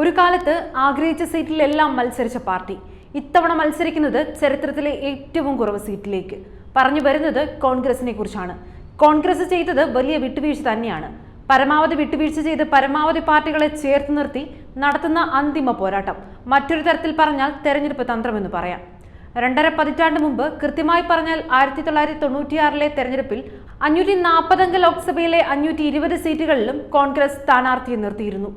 ഒരു കാലത്ത് ആഗ്രഹിച്ച സീറ്റിലെല്ലാം മത്സരിച്ച പാർട്ടി. ഇത്തവണ മത്സരിക്കുന്നത് ചരിത്രത്തിലെ ഏറ്റവും കുറവ് സീറ്റിലേക്ക്. പറഞ്ഞു വരുന്നത് കോൺഗ്രസിനെ കുറിച്ചാണ്. കോൺഗ്രസ് ചെയ്തത് വലിയ വിട്ടുവീഴ്ച തന്നെയാണ്. പരമാവധി വിട്ടുവീഴ്ച ചെയ്ത് പരമാവധി പാർട്ടികളെ ചേർത്ത് നിർത്തി നടത്തുന്ന അന്തിമ പോരാട്ടം. മറ്റൊരു തരത്തിൽ പറഞ്ഞാൽ തെരഞ്ഞെടുപ്പ് തന്ത്രമെന്ന് പറയാം. രണ്ടര പതിറ്റാണ്ട് മുമ്പ് കൃത്യമായി പറഞ്ഞാൽ ആയിരത്തി തൊള്ളായിരത്തി തൊണ്ണൂറ്റിയാറിലെ തെരഞ്ഞെടുപ്പിൽ അഞ്ഞൂറ്റി നാൽപ്പതംഗ ലോക്സഭയിലെ അഞ്ഞൂറ്റി ഇരുപത് സീറ്റുകളിലും കോൺഗ്രസ് സ്ഥാനാർത്ഥിയെ നിർത്തിയിരുന്നു.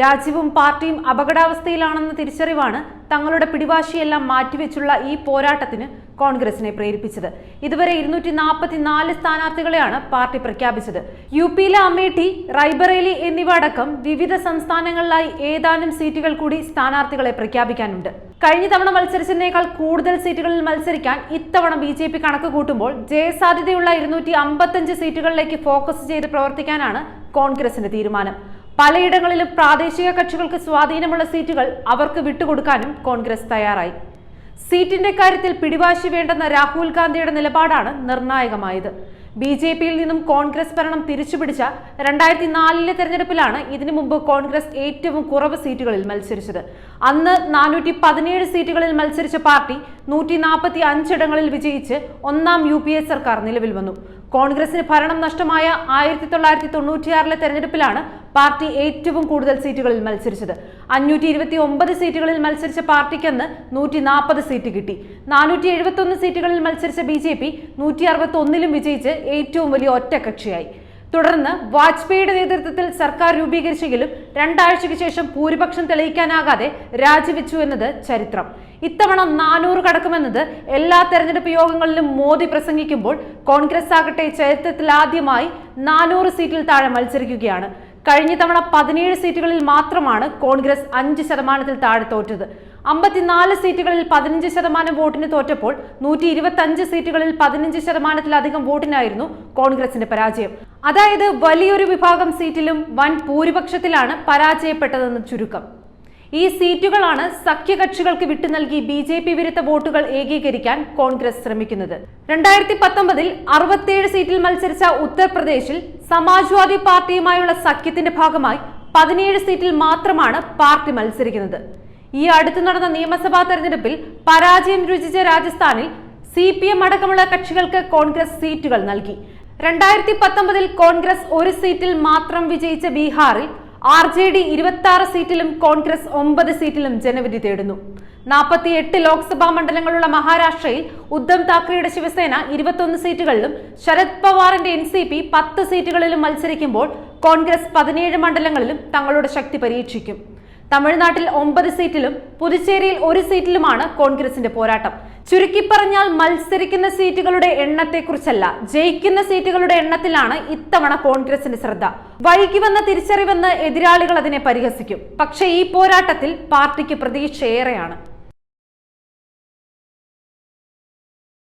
രാജ്യവും പാർട്ടിയും അപകടാവസ്ഥയിലാണെന്ന തിരിച്ചറിവാണ് തങ്ങളുടെ പിടിവാശിയെല്ലാം മാറ്റിവെച്ചുള്ള ഈ പോരാട്ടത്തിന് കോൺഗ്രസിനെ പ്രേരിപ്പിച്ചത്. ഇതുവരെ ഇരുന്നൂറ്റി നാൽപ്പത്തിനാല് സ്ഥാനാർത്ഥികളെയാണ് പാർട്ടി പ്രഖ്യാപിച്ചത്. യു പിയിലെ അമേഠി റൈബറേലി എന്നിവ അടക്കം വിവിധ സംസ്ഥാനങ്ങളിലായി ഏതാനും സീറ്റുകൾ കൂടി സ്ഥാനാർത്ഥികളെ പ്രഖ്യാപിക്കാനുണ്ട്. കഴിഞ്ഞ തവണ മത്സരിച്ചതിനേക്കാൾ കൂടുതൽ സീറ്റുകളിൽ മത്സരിക്കാൻ ഇത്തവണ ബി ജെ പി കണക്ക് കൂട്ടുമ്പോൾ ജയസാധ്യതയുള്ള ഇരുന്നൂറ്റി അമ്പത്തഞ്ച് സീറ്റുകളിലേക്ക് ഫോക്കസ് ചെയ്ത് പ്രവർത്തിക്കാനാണ് കോൺഗ്രസിന്റെ തീരുമാനം. പലയിടങ്ങളിലും പ്രാദേശിക കക്ഷികൾക്ക് സ്വാധീനമുള്ള സീറ്റുകൾ അവർക്ക് വിട്ടുകൊടുക്കാനും കോൺഗ്രസ് തയ്യാറായി. സീറ്റിന്റെ കാര്യത്തിൽ പിടിവാശി വേണ്ടെന്ന രാഹുൽ ഗാന്ധിയുടെ നിലപാടാണ് നിർണായകമായത്. ബി ജെ പിയിൽ നിന്നും കോൺഗ്രസ് ഭരണം തിരിച്ചുപിടിച്ച രണ്ടായിരത്തി നാലിലെ തെരഞ്ഞെടുപ്പിലാണ് ഇതിനു മുമ്പ് കോൺഗ്രസ് ഏറ്റവും കുറവ് സീറ്റുകളിൽ മത്സരിച്ചത്. അന്ന് നാനൂറ്റി പതിനേഴ് സീറ്റുകളിൽ മത്സരിച്ച പാർട്ടി നൂറ്റി നാൽപ്പത്തി അഞ്ചിടങ്ങളിൽ വിജയിച്ച് ഒന്നാം യു പി എ സർക്കാർ നിലവിൽ വന്നു. കോൺഗ്രസിന് ഭരണം നഷ്ടമായ ആയിരത്തി തൊള്ളായിരത്തി തൊണ്ണൂറ്റിയാറിലെ തെരഞ്ഞെടുപ്പിലാണ് പാർട്ടി ഏറ്റവും കൂടുതൽ സീറ്റുകളിൽ മത്സരിച്ചത്. അഞ്ഞൂറ്റി ഇരുപത്തി ഒമ്പത് സീറ്റുകളിൽ മത്സരിച്ച പാർട്ടിക്കെന്ന് നൂറ്റി നാൽപ്പത് സീറ്റ് കിട്ടി. നാനൂറ്റി എഴുപത്തി ഒന്ന് സീറ്റുകളിൽ മത്സരിച്ച ബി ജെ പി നൂറ്റി അറുപത്തി ഒന്നിലും വിജയിച്ച് ഏറ്റവും വലിയ ഒറ്റകക്ഷിയായി തുടർന്ന് വാജ്പേയിയുടെ നേതൃത്വത്തിൽ സർക്കാർ രൂപീകരിച്ചെങ്കിലും രണ്ടാഴ്ചയ്ക്ക് ശേഷം ഭൂരിപക്ഷം തെളിയിക്കാനാകാതെ രാജിവെച്ചു എന്നത് ചരിത്രം. ഇത്തവണ നാനൂറ് കടക്കുമെന്നത് എല്ലാ തെരഞ്ഞെടുപ്പ് യോഗങ്ങളിലും മോദി പ്രസംഗിക്കുമ്പോൾ കോൺഗ്രസ് ആകട്ടെ ചരിത്രത്തിൽ ആദ്യമായി നാനൂറ് സീറ്റിൽ താഴെ മത്സരിക്കുകയാണ്. കഴിഞ്ഞ തവണ പതിനേഴ് സീറ്റുകളിൽ മാത്രമാണ് കോൺഗ്രസ് അഞ്ച് ശതമാനത്തിൽ താഴെ തോറ്റത്. അമ്പത്തിനാല് സീറ്റുകളിൽ പതിനഞ്ച് ശതമാനം വോട്ടിന് തോറ്റപ്പോൾ നൂറ്റി ഇരുപത്തി സീറ്റുകളിൽ പതിനഞ്ച് ശതമാനത്തിലധികം വോട്ടിനായിരുന്നു കോൺഗ്രസിന്റെ പരാജയം. അതായത് വലിയൊരു വിഭാഗം സീറ്റിലും വൻ ഭൂരിപക്ഷത്തിലാണ് പരാജയപ്പെട്ടതെന്ന് ചുരുക്കം. ഈ സീറ്റുകളാണ് സഖ്യകക്ഷികൾക്ക് വിട്ടു നൽകി ബി ജെ പി വിരുദ്ധ വോട്ടുകൾ ഏകീകരിക്കാൻ കോൺഗ്രസ് ശ്രമിക്കുന്നത്. രണ്ടായിരത്തി പത്തൊമ്പതിൽ അറുപത്തിയേഴ് സീറ്റിൽ മത്സരിച്ച ഉത്തർപ്രദേശിൽ സമാജ്വാദി പാർട്ടിയുമായുള്ള സഖ്യത്തിന്റെ ഭാഗമായി പതിനേഴ് സീറ്റിൽ മാത്രമാണ് പാർട്ടി മത്സരിക്കുന്നത്. ഈ അടുത്ത് നടന്ന നിയമസഭാ തെരഞ്ഞെടുപ്പിൽ പരാജയം രുചിച്ച രാജസ്ഥാനിൽ സി പി എം അടക്കമുള്ള കക്ഷികൾക്ക് കോൺഗ്രസ് സീറ്റുകൾ നൽകി. രണ്ടായിരത്തി പത്തൊമ്പതിൽ കോൺഗ്രസ് ഒരു സീറ്റിൽ മാത്രം വിജയിച്ച ബീഹാറിൽ ആർ ജെ ഡി ഇരുപത്തി ആറ് സീറ്റിലും കോൺഗ്രസ് ഒമ്പത് സീറ്റിലും ജനവിധി തേടുന്നു. നാൽപ്പത്തി എട്ട് ലോക്സഭാ മണ്ഡലങ്ങളുള്ള മഹാരാഷ്ട്രയിൽ ഉദ്ധവ് താക്കറെയുടെ ശിവസേന ഇരുപത്തൊന്ന് സീറ്റുകളിലും ശരത് പവാറിന്റെ എൻ സി പി പത്ത് സീറ്റുകളിലും മത്സരിക്കുമ്പോൾ കോൺഗ്രസ് പതിനേഴ് മണ്ഡലങ്ങളിലും തങ്ങളുടെ ശക്തി പരീക്ഷിക്കും. തമിഴ്നാട്ടിൽ ഒമ്പത് സീറ്റിലും പുതുച്ചേരിയിൽ ഒരു സീറ്റിലുമാണ് കോൺഗ്രസിന്റെ പോരാട്ടം. ചുരുക്കി പറഞ്ഞാൽ മത്സരിക്കുന്ന സീറ്റുകളുടെ എണ്ണത്തെക്കുറിച്ചല്ല ജയിക്കുന്ന സീറ്റുകളുടെ എണ്ണത്തിലാണ് ഇത്തവണ കോൺഗ്രസിന്റെ ശ്രദ്ധ. വൈകി വന്ന തിരിച്ചറിവെന്ന് എതിരാളികൾ അതിനെ പരിഹസിക്കും. പക്ഷേ ഈ പോരാട്ടത്തിൽ പാർട്ടിക്ക് പ്രതീക്ഷയേറെയാണ്.